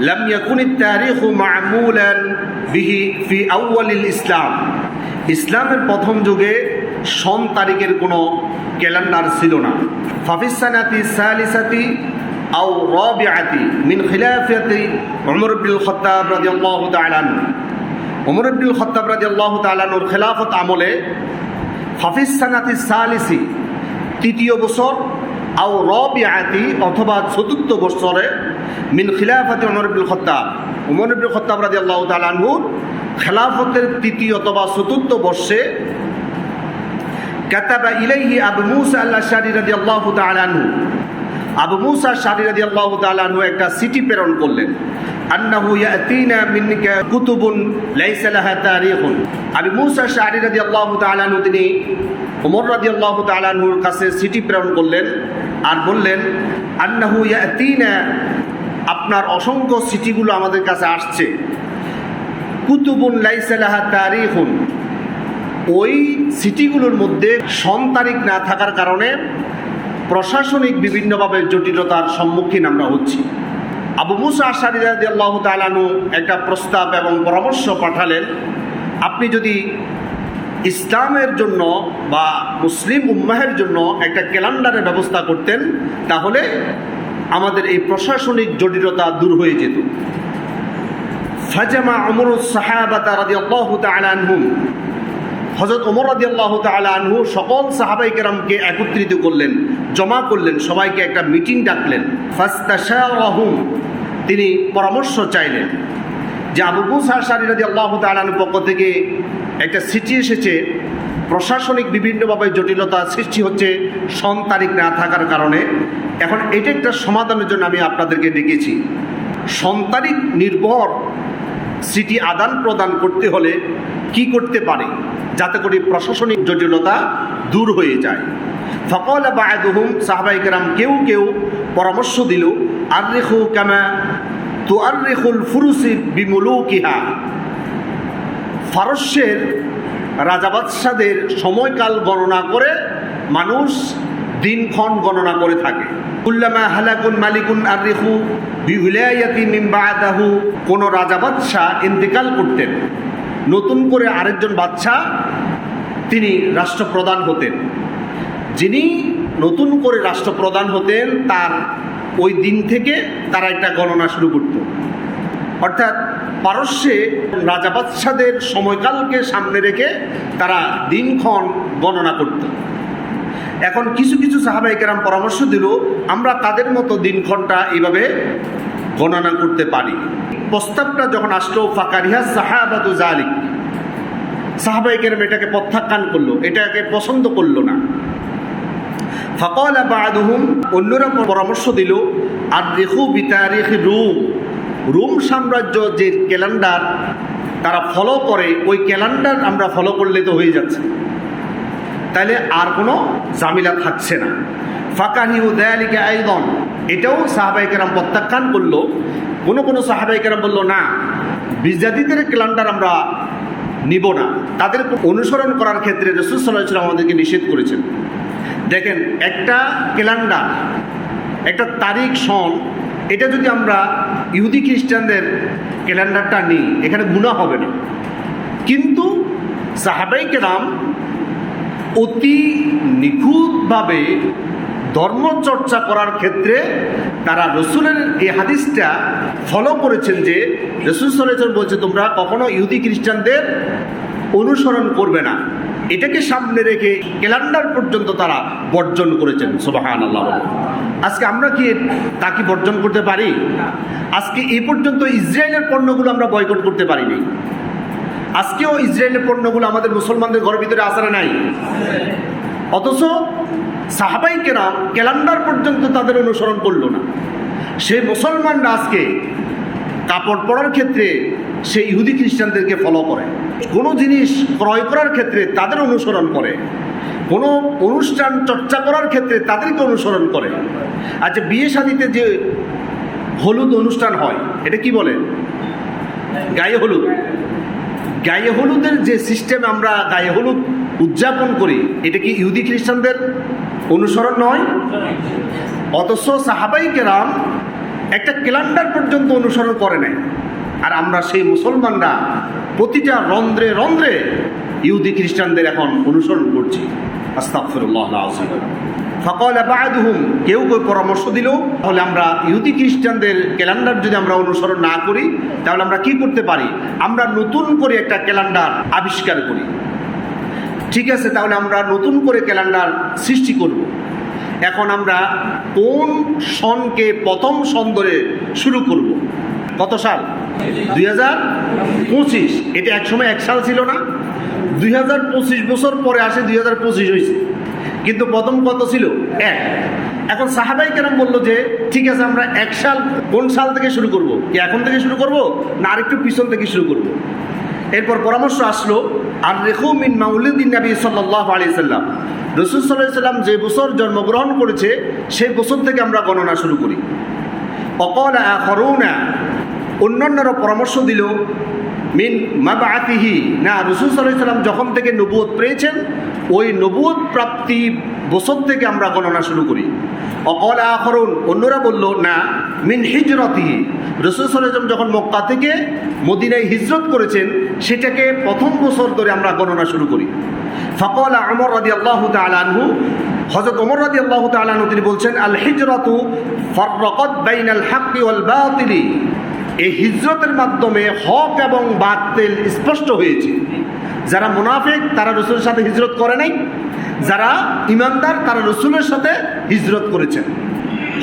لم يكن التاريخ معمولا به في أول الإسلام ইসলামের প্রথম যুগে সন তারিখের কোনো ক্যালেন্ডার ছিল না ফাফিসানাতি সালিসাতি আও রবিআতি মিন খিলাফাতি উমর ইবনুল খাত্তাব রাদিয়াল্লাহু তাআলা আনহু উমর ইবনুল খাত্তাব রাদিয়াল্লাহু তাআলা আনহুর খেলাফত আমলে হাফিসানাতি সালিসি তৃতীয় বছর আও রবিআতি অথবা চতুর্থ বছরে মিন খিলাফাতি উমর ইবনুল খাত্তাব। উমর ইবনুল খাত্তাব রাদিয়াল্লাহু তাআলা আনহুর খেলাফতের তৃতীয় অথবা চতুর্থ বর্ষে কাতাবা ইলাইহি আবু মুসা আল্লাহ শারি রাদিয়াল্লাহু তাআলা আনহু। আবু মুসা শারি রাদিয়াল্লাহু তাআলা আনহু একটা চিঠি প্রেরণ করলেন। আন্নাহু ইয়াতিনা মিনকা কুতুবুন লাইসা লাহা তারিখুন। আবু মুসা শারি রাদিয়াল্লাহু তাআলা আনহু তিনি ওমর রাদিয়াল্লাহু তাআলা আনহুর কাছে চিঠি প্রেরণ করলেন আর বললেন, আন্নাহু ইয়াতিনা আপনার অসংখ্য চিঠিগুলো আমাদের কাছে আসছে। কুতুবুন লাইসা লাহা তারিখুন। ওই সিটিগুলোর মধ্যে সন তারিখ না থাকার কারণে প্রশাসনিক বিভিন্নভাবে জটিলতার সম্মুখীন আমরা হচ্ছি। আবু মুসা আশারি আল্লাহ তালানু একটা প্রস্তাব এবং পরামর্শ পাঠালেন, আপনি যদি ইসলামের জন্য বা মুসলিম উম্মাহের জন্য একটা ক্যালেন্ডারের ব্যবস্থা করতেন, তাহলে আমাদের এই প্রশাসনিক জটিলতা দূর হয়ে যেত। ফাজামা অমর সাহাবাতা রাদিয়াল্লাহু তাআলা আনহুম। হজরত ওমর রাজি আল্লাহ আনহু সকল সাহাবাই কেরামকে একত্রিত করলেন, জমা করলেন, সবাইকে একটা মিটিং ডাকলেন। ফাস্তাশারাহুম, তিনি পরামর্শ চাইলেন যে আবু মুসা শারি রাজি আল্লাহ তালানুর পক্ষ থেকে একটা চিঠি এসেছে। প্রশাসনিক বিভিন্নভাবে জটিলতা সৃষ্টি হচ্ছে সন তারিখ না থাকার কারণে। এখন এটা একটা সমাধানের জন্য আমি আপনাদেরকে ডেকেছি। সন তারিখ নির্ভর সিটি আদান প্রদান করতে হলে কি করতে পারে? যাতে করে প্রশাসনিক জটিলতা দূর হয়ে যায়। ফকল বায়দুহুম সাহবাইকেরাম কেউ কেউ পরামর্শ দিল আর রেখু কামা তো আর রেখুল ফুরুসি বিমুলু কিহা ফারস্যের রাজাবাদশাদের সময়কাল গণনা করে মানুষ দিনক্ষণ গণনা করে থাকে। কুল্লামা হালাকুন মালিকুন আর রেখু বিহুলায়াতি মিম্বাদাহু কোনো রাজা বাদশাহ ইন্তেকাল করতেন। নতুন করে আরেকজন বাদশাহ তিনি রাষ্ট্রপ্রধান হতেন। যিনি নতুন করে রাষ্ট্রপ্রধান হতেন, তার ওই দিন থেকে তারা একটা গণনা শুরু করত। অর্থাৎ পারস্যে রাজা বাদশাদের সময়কালকে সামনে রেখে তারা দিনক্ষণ গণনা করত। এখন কিছু কিছু সাহাবাহিকেরাম পরামর্শ দিল, আমরা তাদের মতো দিনক্ষণটা এইভাবে গণনা করতে পারি। প্রস্তাবটা যখন আসলো ফাকারিহা সাহাবাদু জালিক সাহাবাইকের এটাকে প্রত্যাখ্যান করল, এটাকে পছন্দ করল না। ফকল বাদুহুম, অন্যরা পরামর্শ দিল আর রেখু বিতারিখ রুম রোম সাম্রাজ্য যে ক্যালেন্ডার, তারা ফলো করে, ওই ক্যালেন্ডার আমরা ফলো করলে তো হয়ে যাচ্ছে। তাহলে আর কোনো জামিলা থাকছে না। ফাঁকানি ও দয়ালিকে আইদন, এটাও সাহাবাইকেরাম প্রত্যাখ্যান করল। কোনো কোনো সাহাবাইকেরাম বলল, না, বিজাদিদের ক্যালেন্ডার আমরা নিব না। তাদের অনুসরণ করার ক্ষেত্রে রসুল সাল্লাহ আমাদেরকে নিষেধ করেছেন। দেখেন, একটা ক্যালেন্ডার, একটা তারিখ সন, এটা যদি আমরা ইহুদি খ্রিস্টানদের ক্যালেন্ডারটা নেই, এখানে গুণা হবে না। কিন্তু সাহাবাই কেরাম অতি নিখুঁতভাবে ধর্মচর্চা করার ক্ষেত্রে তারা রসুলের এই হাদিসটা ফলো করেছেন যে রসুল সাল্লাম বলছে, তোমরা কখনো ইহুদি খ্রিস্টানদের অনুসরণ করবে না। এটাকে সামনে রেখে ক্যালেন্ডার পর্যন্ত তারা বর্জন করেছেন সোবাহান আল্লাহ আজকে আমরা কি তা কি বর্জন করতে পারি? আজকে এই পর্যন্ত ইসরায়েলের পণ্যগুলো আমরা বয়কট করতে পারিনি। আজকেও ইসরায়েলের পণ্যগুলো আমাদের মুসলমানদের ঘরের ভিতরে আসারে নাই? অথচ সাহাবাই কেরাম ক্যালেন্ডার পর্যন্ত তাদের অনুসরণ করল না। সেই মুসলমানরা আজকে কাপড় পরার ক্ষেত্রে সে ইহুদি খ্রিস্টানদেরকে ফলো করে। কোনো জিনিস ক্রয় করার ক্ষেত্রে তাদের অনুসরণ করে। কোনো অনুষ্ঠান চর্চা করার ক্ষেত্রে তাদেরকে অনুসরণ করে। আচ্ছা বিয়ে শাদিতে যে হলুদ অনুষ্ঠান হয়, এটা কি বলে? গায়ে হলুদ। গায়ে হলুদের যে সিস্টেম আমরা গায়ে হলুদ উদযাপন করি, এটা কি ইহুদি খ্রিস্টানদের অনুসরণ নয়? অথচ সাহাবাই কেরাম একটা ক্যালেন্ডার পর্যন্ত অনুসরণ করে নাই। আর আমরা সেই মুসলমানরা প্রতিটা রন্ধ্রে রন্ধ্রে ইহুদি খ্রিস্টানদের এখন অনুসরণ করছি। আস্তাগফিরুল্লাহ আল-আযীম। কেউ কেউ পরামর্শ দিল, তাহলে আমরা ইহুদি খ্রিস্টানদের ক্যালেন্ডার যদি আমরা অনুসরণ না করি, তাহলে আমরা কি করতে পারি? আমরা নতুন করে একটা ক্যালেন্ডার আবিষ্কার করি। ঠিক আছে, তাহলে আমরা নতুন করে ক্যালেন্ডার সৃষ্টি করব। এখন আমরা কোন সনকে প্রথম সন ধরে শুরু করব? কত সাল? দুই হাজার পঁচিশ। এটা এক সাল ছিল না। দুই হাজার পঁচিশ বছর পরে আসে দুই হাজার পঁচিশ হয়েছে কিন্তু প্রথম কত ছিল? এক। এখন সাহাবাই কেন বলল যে, ঠিক আছে, আমরা এক সাল, কোন সাল থেকে শুরু করব? কি এখন থেকে শুরু করব? না আরেকটু পিছন থেকে শুরু করব? এরপর পরামর্শ আসলো, আর রেখু মিন মাউলিদিন নবী সাল্লাহ আলি সাল্লাম। রসুল সাল্লাহ সাল্লাম যে বছর জন্মগ্রহণ করেছে সেই বছর থেকে আমরা গণনা শুরু করি। অকল করুণা অন্যান্যরা পরামর্শ দিল, মিন মাবাতিহি না, রসুল সাল্লাম যখন থেকে নবুয়ত পেয়েছেন, ওই নবুয়ত প্রাপ্তি বছর থেকে আমরা গণনা শুরু করি। অকল আখরুন, অন্যরা বলল, না, মিন হিজরতিহি রসুল সাল্লাম যখন মক্কা থেকে মদিনায় হিজরত করেছেন, সেটাকে প্রথম বছর ধরে আমরা গণনা শুরু করি। ফকল আমর রাদি আল্লাহ তালহু হজরত ওমর রাদি আল্লাহ তালহু তিনি বলছেন, আল হিজরতু ফররকত বাইন আল হাক্কি ওয়াল বাতিলি এই হিজরতের মাধ্যমে হক এবং বাতিল স্পষ্ট হয়েছে। যারা মুনাফিক, তারা রসুলের সাথে হিজরত করে নাই। যারা ইমানদার, তারা রসুলের সাথে হিজরত করেছেন।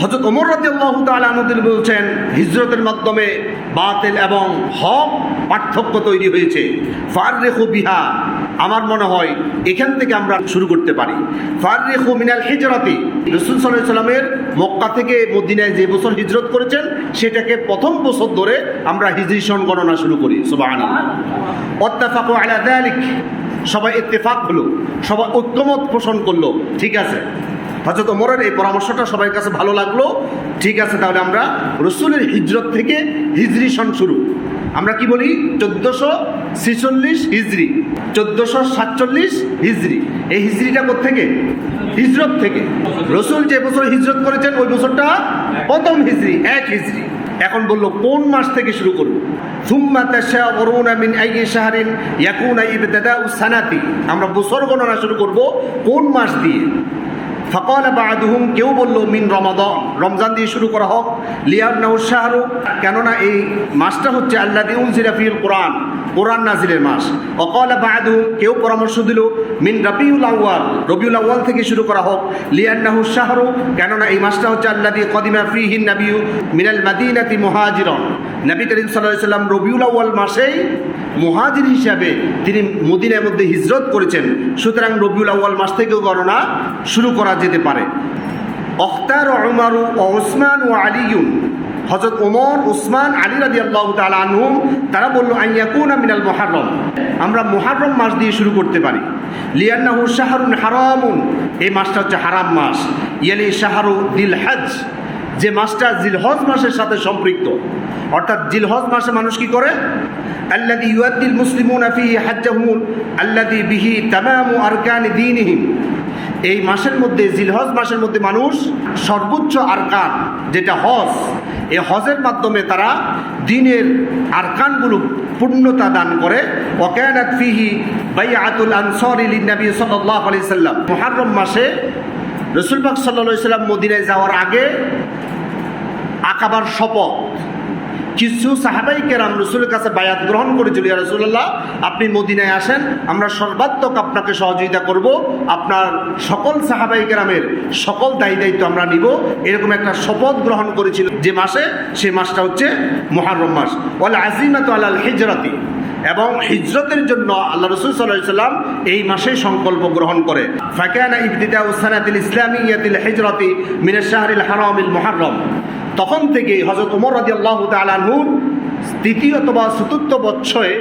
হজরত ওমর রাজি আল্লাহ তালুদ্দিন বলছেন, হিজরতের মাধ্যমে বাতিল এবং হক পার্থক্য তৈরি হয়েছে। ফার রেখু বিহা, আমার মনে হয় এখান থেকে আমরা শুরু করতে পারি। ফার রেখু মিনাল হিজরতি রসুল সাল্লাহ সাল্লামের মক্কা থেকে মদিনায় যে বছর হিজরত করেছেন, সেটাকে প্রথম বছর ধরে আমরা হিজরি সন গণনা শুরু করি সবাই ইত্তেফাক হলো, সবাই ঐক্যমত পোষণ করল, ঠিক আছে? হজরত ওমরের এই পরামর্শটা সবার কাছে ভালো লাগল, ঠিক আছে, তাহলে আমরা রসুলের হিজরত থেকে হিজরি সন শুরু। আমরা কি বলি? চোদ্দোশো ছিচল্লিশ হিজড়ি চোদ্দোশো সাতচল্লিশ হিজড়ি এই হিজড়িটা থেকে হিজরত থেকে। রসুল যে বছর হিজরত করেছেন, ওই বছরটা প্রথম হিজড়ি এক হিজড়ি এখন বলল, কোন মাস থেকে শুরু করব? আমরা বছর গণনা শুরু করব কোন মাস দিয়ে? ফকল বাদুহুম, কেউ বলল, মিন রমাদন, রমজান দিয়ে শুরু করা হোক। লিয়াবনাউ শাহরু, কেননা এই মাসটা হচ্ছে আল্লাহ দিউল জিরাফিল কোরআন কোরআন নাজিলের মাস। অকল বাদু কেউ পরামর্শ দিল, মিন রবিউল আউয়াল রবিউল আউয়াল থেকে শুরু করা হোক। লিয়ান্নাহু শাহরু, কেননা এই মাসটা হচ্ছে আল্লাহ দিয়ে কদিমা ফিহিন নাবিউ মিনাল মাদিনাতি মুহাজিরন। নবী করিম সাল্লাহ সাল্লাম রবিউল আউয়াল মাসেই মুহাজির হিসাবে তিনি মদিনার মধ্যে হিজরত করেছেন। সুতরাং রবিউল আউয়াল মাস থেকেও গণনা শুরু করা যেতে পারে। অখতার ওমারু ও ওসমান ও আলিউন হজরত ওমর ওসমান আলী রাজি আল্লাহ তারা বলল, আইয়াকুনা মিনাল মহারম আমরা মহারম মাস দিয়ে শুরু করতে পারি। লিয়ান্নাহু শাহরুন হারামুন। এই মাসটা হচ্ছে হারাম মাস। ইয়ালি শাহরু দিল হজ যে মাসটা জিলহজ মাসের সাথে সম্পৃক্ত। অর্থাৎ জিলহজ মাসে মানুষ কি করে? আল্লাদি ইউদ্দিল মুসলিমুন আফি হাজ্জাহুন। আল্লাদি বিহি তামামু আরকান দিনহিম। এই মাসের মধ্যে, জিলহজ মাসের মধ্যে মানুষ সর্বোচ্চ আরকান, যেটা হজ এই হজের মাধ্যমে তারা দিনের আরকানগুলো পূর্ণতা দান করে। ওকানাত ফিহি বাইআতুল আনসারি লিন-নবী সাল্লাল্লাহু আলাইহি সাল্লাম। মুহররম মাসে রসুল পাক সাল্লাল্লাহু সাল্লাম মদিনায় যাওয়ার আগে আকাবার শপথ। কিছু সাহাবাই কেরাম রসুলের কাছে বায়াত গ্রহণ করেছিল, ইয়া রসুল্লাহ আপনি মদিনায় আসেন, আমরা সর্বাত্মক আপনাকে সহযোগিতা করব, আপনার সকল সাহাবাই কেরামের সকল দায়ী দায়িত্ব আমরা নিব। এরকম একটা শপথ গ্রহণ করেছিল যে মাসে, সে মাসটা হচ্ছে মহারম মাস। ওয়াল আজিমাত আলাল হিজরাতি। এবং হিজরতের জন্য আল্লাহ রসুল সাল্লাহ সাল্লাম এই মাসে সংকল্প গ্রহণ করে। ফাকানা ইবতিদা উসানাতিল ইসলামিয়াতিল হিজরতি মিনাশ শাহরিল হারামিল মুহাররম তখন থেকে হজরত উমর রাজি আল্লাহ তালাহুর তৃতীয় অথবা চতুর্থ বৎসরে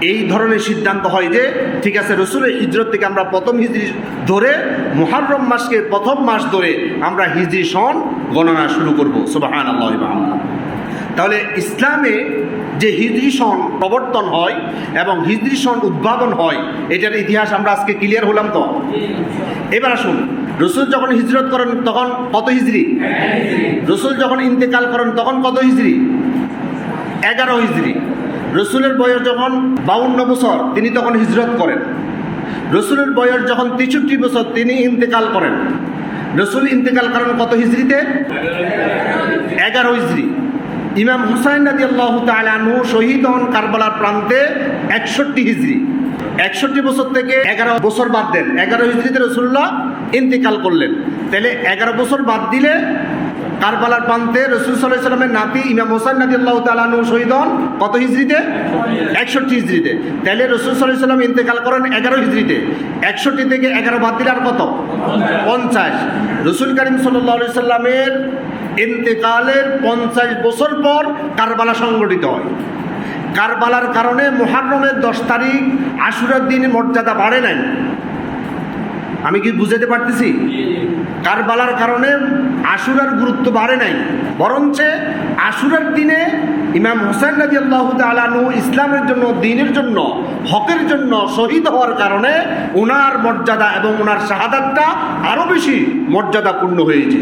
এই ধরনের সিদ্ধান্ত হয় যে, ঠিক আছে, রসুলের হিজরত থেকে আমরা প্রথম হিজরি ধরে মুহাররম মাসকে প্রথম মাস ধরে আমরা হিজরি সন গণনা শুরু করব। সুবাহান আল্লাহ তাহলে ইসলামে যে হিজরি সন প্রবর্তন হয় এবং হিজরি সন উদ্ভাবন হয়, এটার ইতিহাস আমরা আজকে ক্লিয়ার হলাম তো? এবার আসুন, রসুল যখন হিজরত করেন তখন কত হিজরি? রসুল যখন ইন্তেকাল করেন তখন কত হিজরি? এগারো হিজরি। রসুলের বয়স যখন বাউন্ন বছর, তিনি তখন হিজরত করেন। রসুলের বয়স যখন তেষট্টি বছর, তিনি ইন্তেকাল করেন। রসুল ইন্তেকাল করেন কত হিজড়িতে এগারো হিজড়ি ইমাম হুসাইন রাজি আল্লাহ তালু শহীদ হন কারবালার প্রান্তে একষট্টি হিজড়ি একষট্টি বছর থেকে এগারো বছর বাদ দেন। এগারো হিজড়িতে রসুল্লাহ ইন্তেকাল করলেন। তাহলে এগারো বছর বাদ দিলে কারবালার প্রান্তে রসুল সাল্লাহ সাল্লামের নাতি ইমাম হোসেন নাদি আল্লাহ তালানু শহীদ হন কত হিজড়িতে একষট্টি হিজড়িতে তাহলে রসুল সাল্লাহ সাল্লাম ইন্তেকাল করেন এগারো হিজড়িতে একষট্টি থেকে এগারো বাদ দিলে আর কত? পঞ্চাশ। রসুল করিম সাল্লাহ সাল্লামের ইন্তেকালের পঞ্চাশ বছর পর কারবালা সংগঠিত হয়। কারবালার কারণে মোহারমের দশ তারিখ আশুরার দিন মর্যাদা বাড়ে নাই। আমি কি বুঝাতে পারতেছি? কারবালার কারণে আশুরার গুরুত্ব বাড়ে নাই। বরঞ্চে আশুরার দিনে ইমাম হোসেন রাজি আল্লাহ তালানু ইসলামের জন্য, দিনের জন্য, হকের জন্য শহীদ হওয়ার কারণে ওনার মর্যাদা এবং ওনার শাহাদাতটা আরও বেশি মর্যাদাপূর্ণ হয়েছে।